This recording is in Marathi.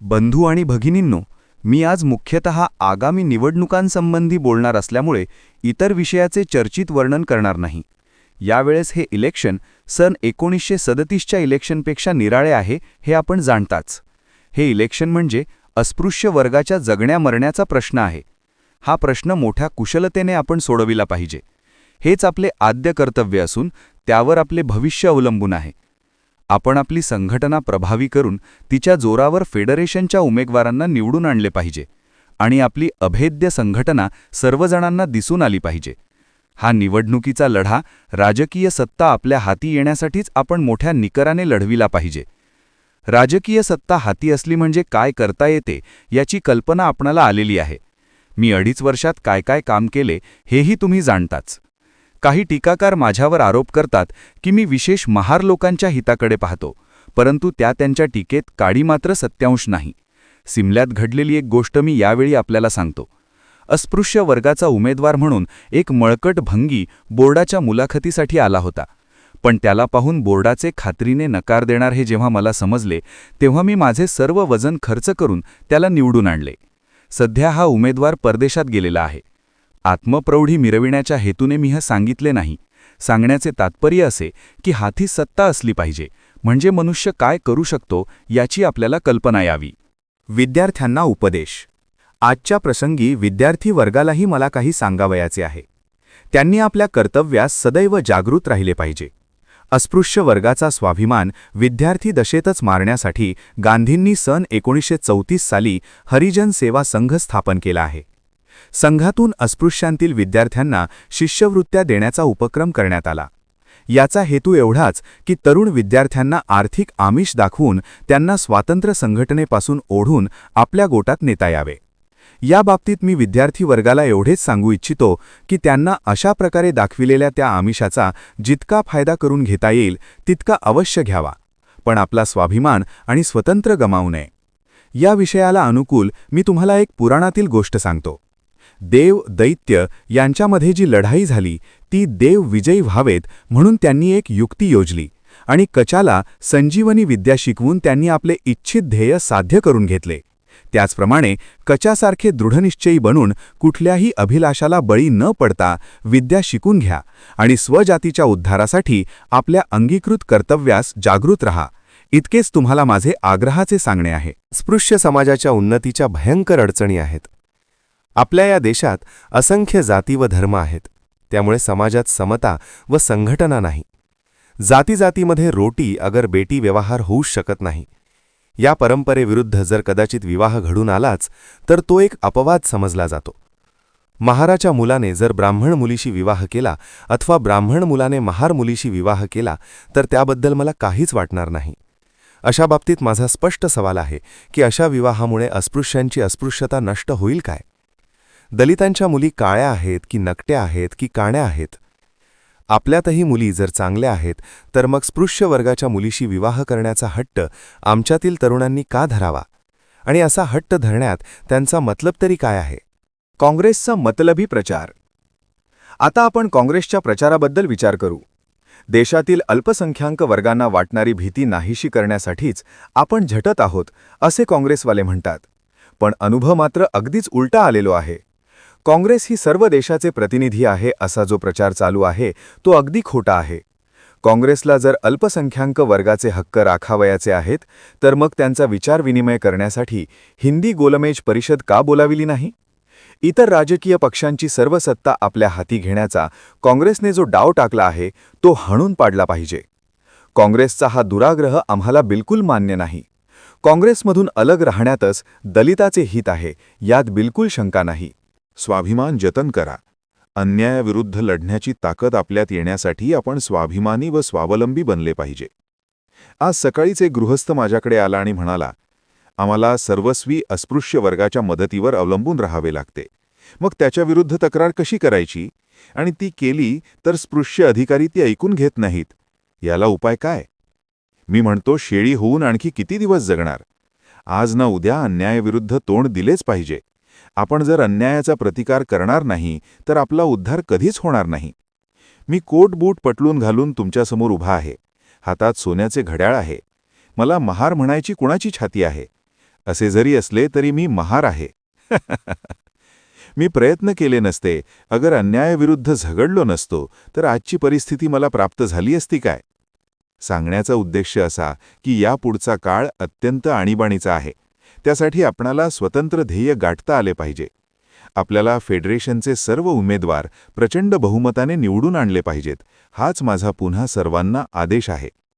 बंधू आणि भगिनींनो मी आज मुख्यतः आगामी निवडणुकांसंबंधी बोलणार असल्यामुळे इतर विषयाचे चर्चित वर्णन करणार नाही. यावेळेस हे इलेक्शन सन एकोणीसशे सदतीसच्या इलेक्शनपेक्षा निराळे आहे हे आपण जाणताच. हे इलेक्शन म्हणजे अस्पृश्य वर्गाच्या जगण्या मरण्याचा प्रश्न आहे. हा प्रश्न मोठ्या कुशलतेने आपण सोडविला पाहिजे. हेच आपले आद्य कर्तव्य असून त्यावर आपले भविष्य अवलंबून आहे. आपण आपली संघटना प्रभावी करून तिच्या जोरावर फेडरेशनच्या उमेदवारांना निवडून आणले पाहिजे आणि आपली अभेद्य संघटना सर्वजणांना दिसून आली पाहिजे. हा निवडणुकीचा लढा राजकीय सत्ता आपल्या हाती येण्यासाठीच आपण मोठ्या निकराने लढविला पाहिजे. राजकीय सत्ता हाती असली म्हणजे काय करता येते याची कल्पना आपणाला आलेली आहे. मी अडीच वर्षात काय काय काम केले हेही तुम्ही जाणताच. काही टीकाकार माझ्यावर आरोप करतात की मी विशेष महार लोकांच्या हिताकडे पाहतो परंतु त्या त्यांच्या टीकेत काडी मात्र सत्यांश नाही. सिमल्यात घडलेली एक गोष्ट मी यावेळी आपल्याला सांगतो. अस्पृश्य वर्गाचा उमेदवार म्हणून एक मळकट भंगी बोर्डाच्या मुलाखतीसाठी आला होता. पण त्याला पाहून बोर्डाचे खात्रीने नकार देणार हे जेव्हा मला समजले तेव्हा मी माझे सर्व वजन खर्च करून त्याला निवडून आणले. सध्या हा उमेदवार परदेशात गेलेला आहे. आत्मप्रौढी मिरविण्याच्या हेतूने मी हे सांगितले नाही. सांगण्याचे तात्पर्य असे की हाती सत्ता असली पाहिजे. म्हणजे मनुष्य काय करू शकतो याची आपल्याला कल्पना यावी. विद्यार्थ्यांना उपदेश. आजच्या प्रसंगी विद्यार्थी वर्गालाही मला काही सांगावयाचे आहे. त्यांनी आपल्या कर्तव्यास सदैव जागृत राहिले पाहिजे. अस्पृश्य वर्गाचा स्वाभिमान विद्यार्थी दशेतच मारण्यासाठी गांधींनी सन एकोणीसशे चौतीस साली हरिजन सेवा संघ स्थापन केला आहे. संघातून अस्पृश्यांतील विद्यार्थ्यांना शिष्यवृत्त्या देण्याचा उपक्रम करण्यात आला. याचा हेतू एवढाच की तरुण विद्यार्थ्यांना आर्थिक आमिष दाखवून त्यांना स्वातंत्र्य संघटनेपासून ओढून आपल्या गोटात नेता यावे. या बाबतीत मी विद्यार्थी वर्गाला एवढेच सांगू इच्छितो की त्यांना अशा प्रकारे दाखविलेल्या त्या आमिषाचा जितका फायदा करून घेता येईल तितका अवश्य घ्यावा. पण आपला स्वाभिमान आणि स्वतंत्र गमावू नये. या विषयाला अनुकूल मी तुम्हाला एक पुराणातील गोष्ट सांगतो. देव दैत्य यांच्यामध्ये जी लढाई झाली ती देव विजयी व्हावेत म्हणून त्यांनी एक युक्ती योजली आणि कचाला संजीवनी विद्या शिकवून त्यांनी आपले इच्छित ध्येय साध्य करून घेतले. त्याचप्रमाणे कचासारखे दृढनिश्चयी बनून कुठल्याही अभिलाषाला बळी न पडता विद्या शिकून घ्या आणि स्वजातीच्या उद्धारासाठी आपल्या अंगीकृत कर्तव्यास जागृत रहा. इतकेच तुम्हाला माझे आग्रहाचे सांगणे आहे. स्पृश्य समाजाच्या उन्नतीच्या भयंकर अडचणी आहेत. आपल्या या देशात असंख्य जाती व धर्म आहेत. त्यामुळे समाजात समता व संघटना नाही. जातीजातीमध्ये रोटी अगर बेटी व्यवहार होऊच शकत नाही. या परंपरेविरुद्ध जर कदाचित विवाह घडून आलाच तर तो एक अपवाद समजला जातो. महाराच्या मुलाने जर ब्राह्मण मुलीशी विवाह केला अथवा ब्राह्मण मुलाने महार मुलीशी विवाह केला तर त्याबद्दल मला काहीच वाटणार नाही. अशा बाबतीत माझा स्पष्ट सवाल आहे की अशा विवाहामुळे अस्पृश्यांची अस्पृश्यता नष्ट होईल काय? दलितांच्या मुली काळ्या आहेत की नकट्या आहेत की काण्या आहेत? आपल्यातही मुली जर चांगल्या आहेत तर मग स्पृश्य वर्गाच्या मुलीशी विवाह करण्याचा हट्ट आमच्यातील तरुणांनी का धरावा? आणि असा हट्ट धरण्यात त्यांचा मतलब तरी काय आहे? काँग्रेसचा मतलबी प्रचार. आता आपण काँग्रेसच्या प्रचाराबद्दल विचार करू. देशातील अल्पसंख्याक वर्गांना वाटणारी भीती नाहीशी करण्यासाठीच आपण झटत आहोत असे काँग्रेसवाले म्हणतात. पण अनुभव मात्र अगदीच उलटा आलेलो आहे. काँग्रेस ही सर्व देशाचे प्रतिनिधी आहे असा जो प्रचार चालू आहे तो अगदी खोटा आहे. काँग्रेसला जर अल्पसंख्याक वर्गाचे हक्क राखावयाचे आहेत तर मग त्यांचा विचारविनिमय करण्यासाठी हिंदी गोलमेज परिषद का बोलाविली नाही? इतर राजकीय पक्षांची सर्व सत्ता आपल्या हाती घेण्याचा काँग्रेसने जो डाव टाकला आहे तो हाणून पाडला पाहिजे. काँग्रेसचा हा दुराग्रह आम्हाला बिलकुल मान्य नाही. काँग्रेसमधून अलग राहण्यातच दलिताचे हित आहे यात बिलकुल शंका नाही. स्वाभिमान जतन करा. अन्यायाविरुद्ध लढण्याची ताकद आपल्यात येण्यासाठी आपण स्वाभिमानी व स्वावलंबी बनले पाहिजे. आज सकाळीच एक गृहस्थ माझ्याकडे आला आणि म्हणाला आम्हाला सर्वस्वी अस्पृश्य वर्गाच्या मदतीवर अवलंबून राहावे लागते. मग त्याच्याविरुद्ध तक्रार कशी करायची? आणि ती केली तर स्पृश्य अधिकारी ती ऐकून घेत नाहीत. याला उपाय काय? मी म्हणतो शेळी होऊन आणखी किती दिवस जगणार? आज ना उद्या अन्यायाविरुद्ध तोंड दिलेच पाहिजे. आपण जर अन्यायाचा प्रतिकार करणार नाही तर आपला उद्धार कधीच होणार नाही. मी कोट बूट पटलून घालून तुमच्यासमोर उभा आहे. हातात सोन्याचे घड्याळ आहे. मला महार म्हणायची कुणाची छाती आहे? असे जरी असले तरी मी महार आहे. मी प्रयत्न केले नसते. अगर अन्यायाविरुद्ध झगडलो नसतो तर आजची परिस्थिती मला प्राप्त झाली असती काय? सांगण्याचा उद्देश असा की यापुढचा काळ अत्यंत आणीबाणीचा आहे. त्यासाठी आपणाला स्वतंत्र ध्येय गाठता आले पाहिजे. आपल्याला फेडरेशनचे सर्व उमेदवार प्रचंड बहुमताने निवडून आणले पाहिजेत. हाच माझा पुन्हा सर्वांना आदेश आहे.